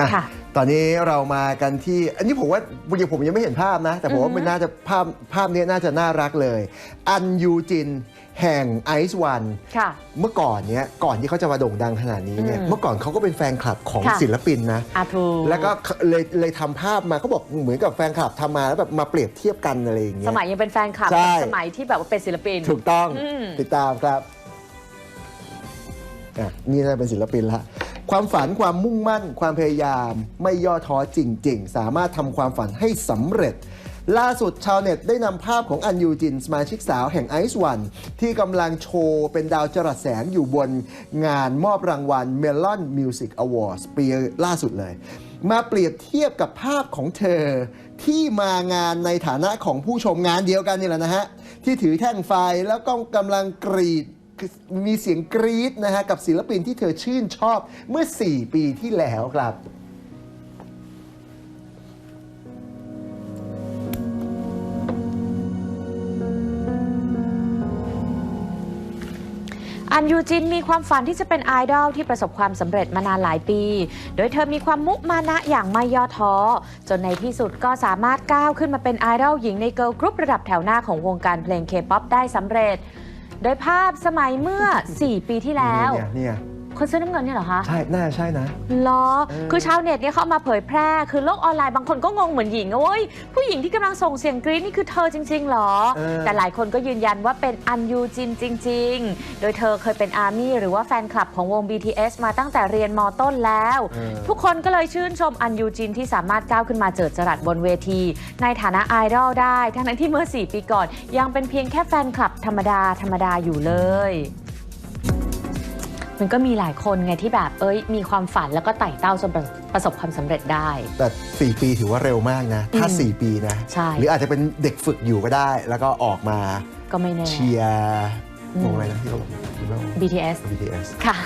อะค่ะตอนนี้เรามากันที่ อันนี้ผมว่ายังผมยังไม่เห็นภาพนะ แต่ผมว่าอือฮึมันน่าจะภาพภาพนี้น่าจะน่ารักเลย อันยูจินแห่งไอซ์วันค่ะ เมื่อก่อนเนี้ยก่อนที่เขาจะมาโด่งดังขนาดนี้เนี่ยอืมเมื่อก่อนเขาก็เป็นแฟนคลับของค่ะ ศิลปินนะ อาทู แล้วก็เลยเลยทำภาพมาเขาบอกเหมือนกับแฟนคลับทำมาแล้วแบบมาเปรียบเทียบกันอะไรอย่างเงี้สยมัยยังเป็นแฟนคลับใช่ กับสมัยที่แบบว่าเป็นศิลปิน ถูกต้องอืม ติดตามครับอะนี่น่าเป็นศิลปินละ ความฝันความมุ่งมั่น ความพยายาม ไม่ย่อท้อจริง ๆ สามารถทำความฝันให้สำเร็จ ล่าสุดชาวเน็ตได้นำภาพของอันยูจินสมาชิกสาวแห่งไอซ์วันที่กำลังโชว์เป็นดาวจรัสแสงอยู่บนงานมอบรางวัล Melon Music Awards ปีล่าสุดเลย มาเปรียบเทียบกับภาพของเธอ ที่มางานในฐานะของผู้ชมงานเดียวกันนี่แหละนะฮะ ที่ถือแท่งไฟแล้วก็กำลังกรีด มีเสียงกรี๊ดนะฮะกับศิลปินที่เธอชื่นชอบเมื่อ 4 ปีที่แล้วครับ อันยูจินมีความฝันที่จะเป็นไอดอลที่ประสบความสำเร็จมานานหลายปี โดยเธอมีความมุมานะอย่างไม่ย่อท้อ จนในที่สุดก็สามารถก้าวขึ้นมาเป็นไอดอลหญิงในเกิร์ลกรุ๊ประดับแถวหน้าของวงการเพลงเคป๊อปได้สำเร็จ โดยภาพสมัยเมื่อ 4 ปีที่แล้ว เนี่ยเนี่ย คนเสื้อน้ำเงินเนี่ยเหรอคะใช่ น่าจะใช่นะ ล้อเออคือชาวเน็ตเนี่ยเขาเอามาเผยแพร่ คือโลกออนไลน์บางคนก็งงเหมือนหญิงอะเว้ยผู้หญิงที่กำลังส่งเสียงกรี๊ดนี่คือเธอจริง ๆ หรอ เออ แต่หลายคนก็ยืนยันว่าเป็นอันยูจินจริง ๆ โดยเธอเคยเป็นอาร์มี่หรือว่าแฟนคลับของวง BTS มาตั้งแต่เรียนมต้นแล้วเออทุกคนก็เลยชื่นชมอันยูจินที่สามารถก้าวขึ้นมาเจิดจรัสบนเวที ในฐานะไอดอลได้ ทั้งนั้นที่เมื่อ 4 ปีก่อน ยังเป็นเพียงแค่แฟนคลับธรรมดาธรรมดาอยู่เลย มันก็มีหลายคนไงที่แบบเอ้ย มีความฝันแล้วก็ไต่เต้าจนประประสบความสำเร็จได้ แต่ 4 ปีถือว่าเร็วมากนะ ถ้าอืม4ปีนะใช่หรืออาจจะเป็นเด็กฝึกอยู่ก็ได้ แล้วก็ออกมาก็ไม่แน่เชียร์อืมวงอะไรนะที่เรา BTS BTS ค่ะ